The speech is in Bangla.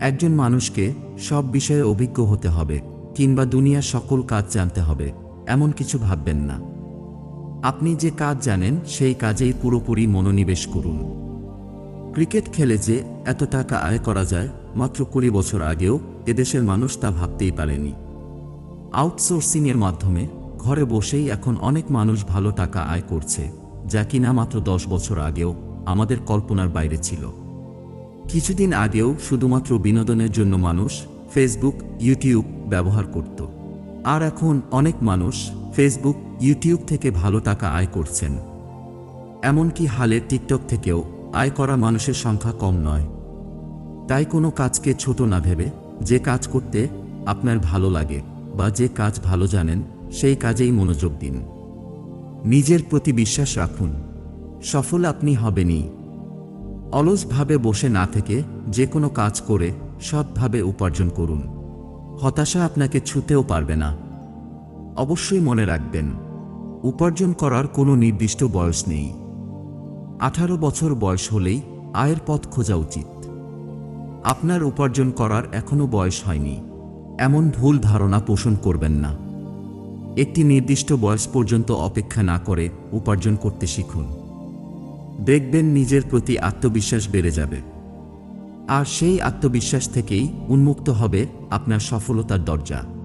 একজন মানুষকে সব বিষয়ে অভিজ্ঞ হতে হবে, কিংবা দুনিয়ার সকল কাজ জানতে হবে, এমন কিছু ভাববেন না। আপনি যে কাজ জানেন, সেই কাজেই পুরোপুরি মনোনিবেশ করুন। ক্রিকেট খেলে যে এত টাকা আয় করা যায়, মাত্র কুড়ি বছর আগেও এদেশের মানুষ তা ভাবতেই পারেনি। আউটসোর্সিংয়ের মাধ্যমে ঘরে বসেই এখন অনেক মানুষ ভালো টাকা আয় করছে, যা কিনা মাত্র দশ বছর আগেও আমাদের কল্পনার বাইরে ছিল। কিছুদিন আগেও শুধুমাত্র বিনোদনের জন্য মানুষ ফেসবুক ইউটিউব ব্যবহার করত। আর এখন অনেক মানুষ ফেসবুক ইউটিউব থেকে ভালো টাকা আয় করছেন। এমনকি হালে টিকটক থেকেও আয় করা মানুষের সংখ্যা কম নয়। তাই কোনো কাজকে ছোট না ভেবে যে কাজ করতে আপনার ভালো লাগে বা যে কাজ ভালো জানেন, সেই কাজেই মনোযোগ দিন। নিজের প্রতি বিশ্বাস রাখুন। সফল আপনি হবেনই। অলসভাবে বসে না থেকে যে কোনো কাজ করে সৎভাবে উপার্জন করুন। হতাশা আপনাকে ছুতেও পারবে না। অবশ্যই মনে রাখবেন, উপার্জন করার কোনো নির্দিষ্ট বয়স নেই। আঠারো বছর বয়স হলেই আয়ের পথ খোঁজা উচিত। আপনার উপার্জন করার এখনও বয়স হয়নি। এমন ভুল ধারণা পোষণ করবেন না। একটি নির্দিষ্ট বয়স পর্যন্ত অপেক্ষা না করে উপার্জন করতে শিখুন। দেখবেন নিজের প্রতি আত্মবিশ্বাস বেড়ে যাবে। আর সেই আত্মবিশ্বাস থেকেই উন্মুক্ত হবে আপনার সফলতার দরজা।